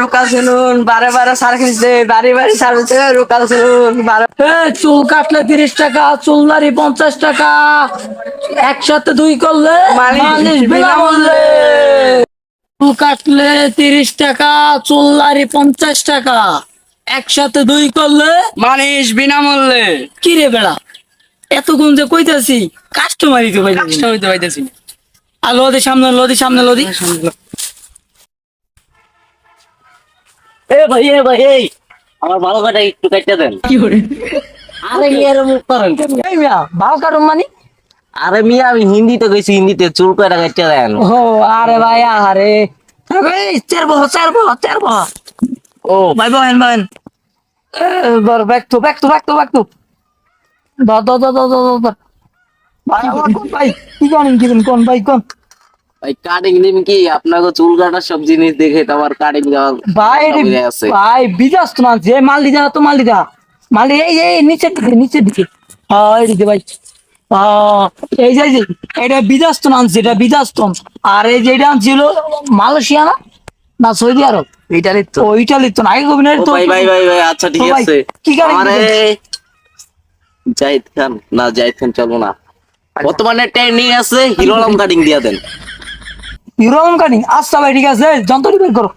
রোকাল salon বারে বারে service দে বাড়ি বাড়ি সার্ভিস দে রোকাল সেলুন বারে চুল কাটলে তিরিশ টাকা চুল দাড়ি পঞ্চাশ টাকা একসাথে দুই করলে মালিশ মালিশ বিনামূল্যে চুল কাটলে তিরিশ টাকা চুল দাড়ি পঞ্চাশ টাকা একসাথে দুই করলে মানিস বিনামূল্যে কি রে বেড়া? এতক্ষণ যে কইতাছি কাস্টমারই তো কইতাছি কাজটা হইতে হইতেছি আর লদি সামনে লদি সামনে লদি। এ ভাই এ ভাই এই আমার ভালো কাটা একটু কাটতে দেন। কি করে? আরে মিয়া এরকম করেন কেন? এই মিয়া কাটুন মানি? আরে মিয়া আমি হিন্দিতে কইছি হিন্দিতে চুল কাটা কাটতে দেন? ও আরে ভাই আরে এই চারবো চারবো চারবো। ও ভাই বহেন বহেন। ধর ব্যাক তো ব্যাক তো ব্যাক তো ব্যাক তো ধর ধর ধর ধর ধর ভাই কোন ভাই? কি জানেন কি জানেন কোন ভাই কোন? ভাই কাটিং দিন কি? আপনাকে চুল কাটার সব জিনিস দেখে তো আমার কাটিং দেওয়া ভাই ভাই বিজাস তো না যে মাল দিদা তো মাল দিদা। মাল এই এই নিচের দিকে নিচের দিকে। এই দিকে ভাই এই যে এটা বিজাস্তন আনছি এটা বিজাস্তন আর এই যে এটা আনছিল মালয়েশিয়া না? না সৌদি আরব? ইটালি তো ও ইটালির তো না? আগে কবি তো ভাই ভাই ভাই ভাই আচ্ছা ঠিক আছে। কি? জাহিদ খান। না জাহিদ খান চলবো না। বর্তমানে ট্রেন্ডিং আছে হিরো আলম কাটিং দিয়া দেন। ইউরোম কাটিং আচ্ছা ভাই ঠিক আছে যন্ত্রটি বের করো।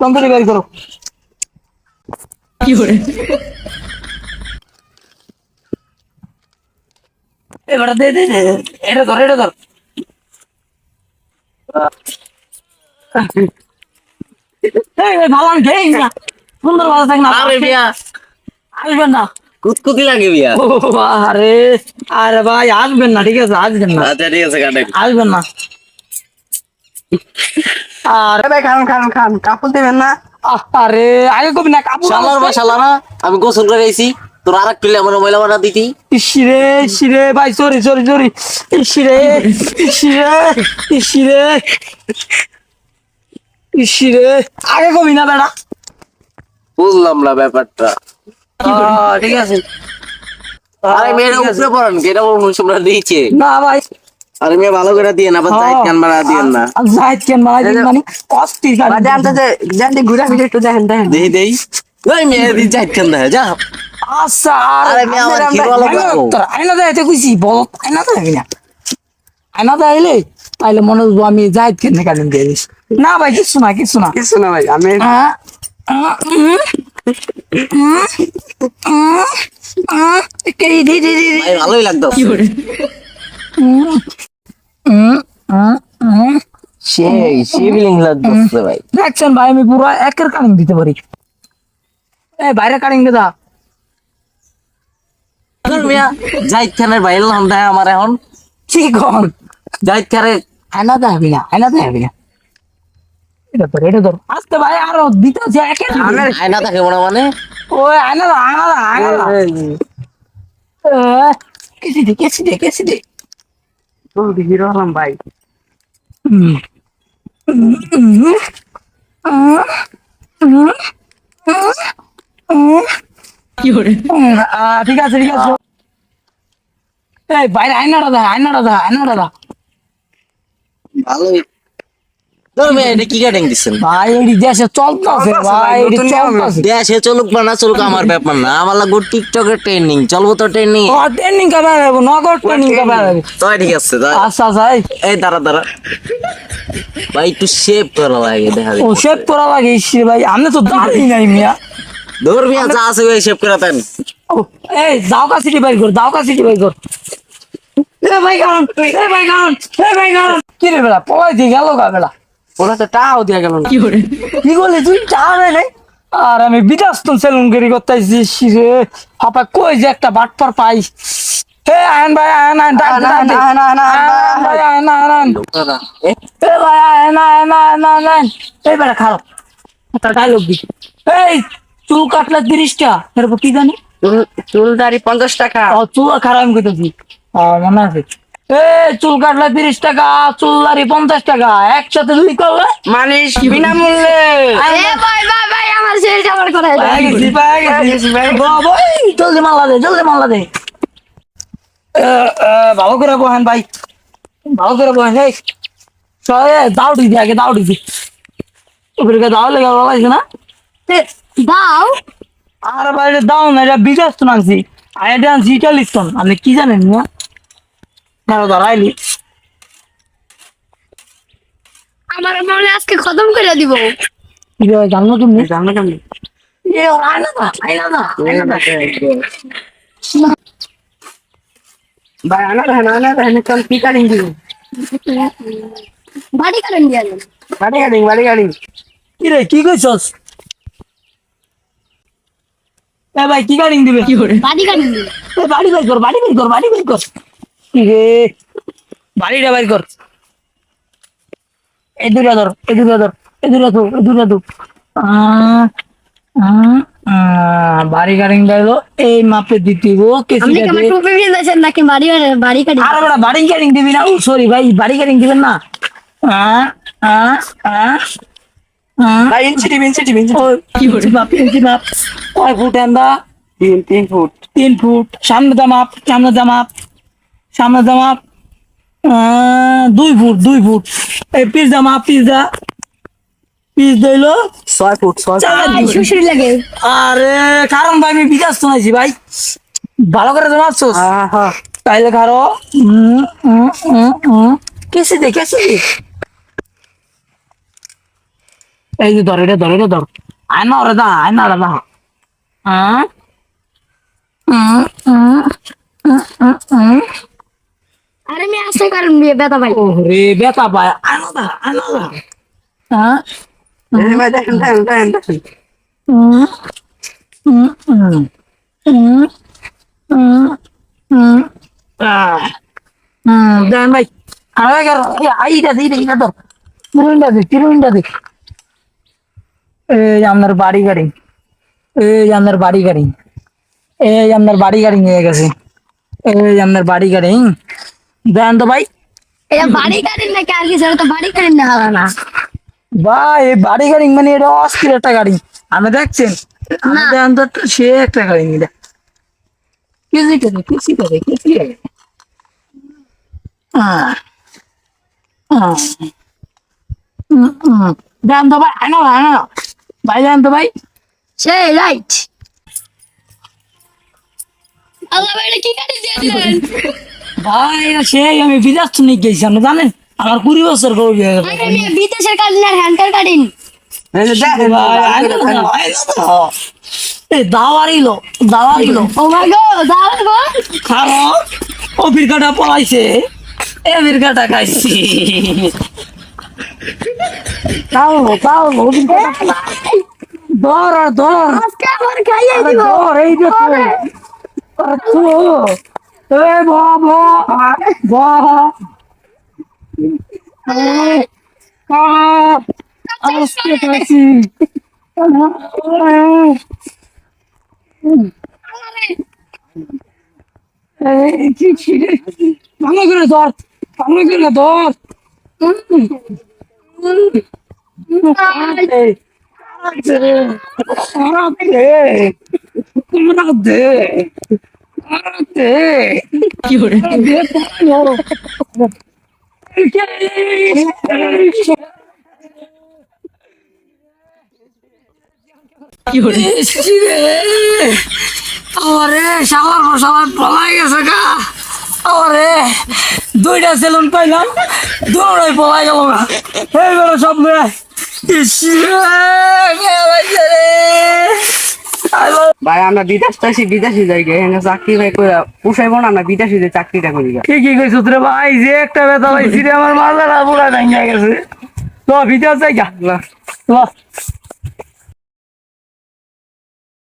যন্ত্রটি বের করো। কি করে এবারে দে দে দে এটা ধর এটা ধর। ভালো খেয়ে না। সুন্দর ভালো থাক না। আরে মিয়া। আসবেন না। কুতকুতি লাগে মিয়া। আরে আরে ভাই আসবেন না ঠিক আছে আসবেন না। আচ্ছা ঠিক আছে আসবেন না। আর ভাই খান খান খান কাপড় দেবেন না। আরে আগে কবি না কাপড় শালার আমি গোসল করে এসি তোর আর একটু আমার ময়লা বানা দিতি। ইসিরে ইসিরে ভাই সরি সরি সরি। ইসিরে ইসিরে ইসিরে। ইসিরে। আগে কবি না বেড়া বুঝলাম না ব্যাপারটা। ঠিক আছে। আরে আছে। উপরে পড়ান কেটা তোমরা দিয়েছে না ভাই। আরে মেয়ে ভালো করে দিয়ে না আবার জাহিদ খান বানা দিয়েন না। জাহিদ কেন মারা দিন মানে অস্থির বা গাড়ি জানতে যে জানতে ঘুরে ফিরে একটু দেখেন দেখেন। দেই দেই। ওই মেয়ে দি জাহিদ খান দেখা যা। আচ্ছা আর মেয়ে আমার হিরো আলম আইনা লাগবো। তোর আইনা দেখাইতে কইছি বল আইনা দেখাবি না। আইনা দেখাইলে তাইলে মনে হব আমি জাহিদ কেন কালিম দিয়ে না ভাই কিছু না কিছু না। কিছু না ভাই আমি দে, দে, দে, দে। ভালোই লাগতো। সেই ফিলিং ভাই। দেখছেন ভাই আমি পুরো একের কাটিং দিতে পারি। এই বাইরে কাটিং দে দা মিয়া জাহিদ খানের ভাই এলাম আমার এখন। কি কর? জাহিদ খানের আয়না দেখাবি না আয়না দেখাবি না এটা ধর এটা ধর। আস্তে ভাই আরও দিতে আছে একে আয়না থাকে মনে মানে? ওই আয়না দা আয়না দা আয়না দা কেসি দে কেসি দে। কেসি দে হিরো হলাম ভাই। ঠিক আছে ঠিক আছে। এই বাইরে আয়নাটা দা আয়নাটা দা আয়নাটা দা ভালোই। দেশে চলতেছে ভাই এটি নতুন দেশে চলুক বা না চলুক আমার ব্যাপার না। আমার লাগবে টিকটকের ট্রেন্ডিং চলবো তো ট্রেন্ডিং কবে কবে তাই ঠিক আছে আচ্ছা আচ্ছা এই, এই দাঁড়া দাঁড়া। ভাই একটু শেপ করা লাগে দেখা ও শেভ করা লাগে ভাই আমি তো দাঁড়ি নাই মিয়া। ধর মিয়া যা আছে ওই শেপ করে এই কর এ ভাই কারণ এ ভাই কারণ এ ভাই কারণ। কি রে বেলা পলাই দিয়ে গেল গা বেলা। ওরা তো টাকাও দিয়া গেল না কি করলি তুই চা নাই নাই আর আমি বিদাস্তন সেলুন গেরি করতেছি রে হাপা কই যে একটা বাটপার পাই হে আয়ন ভাই আয়ন আয়ন ডাক দে। আয়ন, আয়ন, আয়ন, আয়ন, আয়ন ভাই আয়ন আয়ন আয়ন এ ভাই আয়ন আয়ন আয়ন আয়ন আয়ন এই বেটা খারাপ ডায়লগ দি এই চুল কাটলে তিরিশটা এরপর কি জানি চুল- চুল দাড়ি পঞ্চাশ টাকা ও চুল খারাপ আমি কইতেছি মনে আছে চুল কাটলে তিরিশ টাকা চুল দাড়ি পঞ্চাশ টাকা একসাথে দুই করলে? মানিস বিনামূল্যে। জলদি মাল্লা দে জলদি মাল্লা দে। ভালো করে বহেন ভাই। ভালো করে বহেন এই। দাউডি দি আগে দাউডি দি ওপরে দাও লেগে ভালো লাগছে না? দাও। আর বাইরে দাও না এটা বিকাশ তো আনছি। আর এটা তো আপনি কি জানেন না দাঁড়াইলি আমার মনে আজকে খতম করে দিব। কি রে, জানলো তুমি? জানো কেমনি এ ওর আয়না দা আয়না দা আয়না দা ভাই আনা দিব? বাড়ি কারণ দিয়ে বাড়ি কাটিং বাড়ি কি রে কি কইছস? এ ভাই কি গাড়ি দিবে? কি করে বাড়ি কারণ দিয়ে। এ বাড়ি বাই কর বাড়ি বাই কর বাড়ি বাই কর। রে বাড়িটা বাই কর। এ দূরে ধর এ দূরে ধর বাড়ি এই মাপে কেসি টুপি ভিজেছেন নাকি বাড়ি বাড়ি কাটি? আর বড় বাড়ি গাড়ি দিবি না। ও সরি ভাই বাড়ি গাড়ি দিবেন না। আহ, আহ, আহ, আহ। ভাই ইঞ্চি টিপ ইঞ্চি টিপ ইঞ্চি কি মাপ ইঞ্চি মাপ। কয় ফুট এন্দা? তিন তিন ফুট। তিন ফুট। সামনে দা মাপ সামনে দা মাপ। সামনে মাপ দুই ফুট দুই ফুট। এই পিস দা মাপ পিস দা পিস দইল ছয় ফুট ছয় লাগে। আরে কারণ ভাই আমি বিকাশ শোনাইছি ভাই। ভালো করে জমাচ্ছোস হ্যাঁ হ্যাঁ তাইলে কারও উম, উম, উম, উম। কেসে দে কেসে দে। এই যে ধর এটা ধর এটা ধর। আয়না ওরে দা আয়না ওরে দা। হ্যাঁ আরে আমি আসে কারণ দিয়ে ব্যথা পাই। ওরে বেতা পায়। আয়না দা হ্যাঁ? এই ভাই দেখেন ভাই দিই তো। তিরুইনটা তিরুইনটা এই আপনার বাড়ি গাড়ি। এই আপনার বাড়ি গাড়ি। এই আপনার বাড়ি গাড়ি নিয়ে গেছে। এই আপনার বাড়ি গাড়ি দেন তো ভাই। এটা বাড়ি কাটেন নাকি আর এটা তো বাড়ি কাটেন না হবে না। ভাই বাড়ি গাড়ি মানে এটা অস্থির একটা গাড়ি। আমি দেখছেন? আমি দেন তো সে একটা গাড়ি নিয়ে কিসি করে কিসি করে হুম। দেন তো ভাই আনো আনো। ভাই দেন তো ভাই। সেই রাইট। আল্লাহ ভাই কি কাটি দিয়ে দিলেন? ভাই সেই আমি বিদেশ তো নিয়ে গেছি আপনি জানেন? আমার কুড়ি বছর করে বিয়ে হয়ে গেছে। আমি বিদেশের কাটিন। আর হ্যান্ডকার কাটিন দাওয়ারিলো দাওয়ারিলো ও মাই গড দাও গো। ও বিরকাটা পলাইছে। এ বিরকাটা খাইছি। তাও তাও ও বিরকাটা পলাই। ধর আজকে আমার খাইয়ে দিব। ধর এই যে তো আরে তো এ ভ ভ ভ আস্তে খাইছি এই কি ছিড়ে ভালো করে ধর ভালো করে ধর এই করে আরে শালার শালার পলাই গেছে গা আরে দুইটা সেলুন পাইলাম দুটোই পলাই গেল না এইবারে সব মেয়ে ইস রে, মেয়ে লাগছে রে। আইলো। ভাই আমরা বিদেশ চাইছি বিদেশি যাই গে এখানে চাকরি ভাই করে পুষাইবো না আমরা বিদেশি যে চাকরিটা করি কি কি কইছো তোরে ভাই? যে একটা বেতা ভাই সিরে আমার মাথাটা পুরা ভেঙে গেছে। তো বিদেশ যাই গা। ল।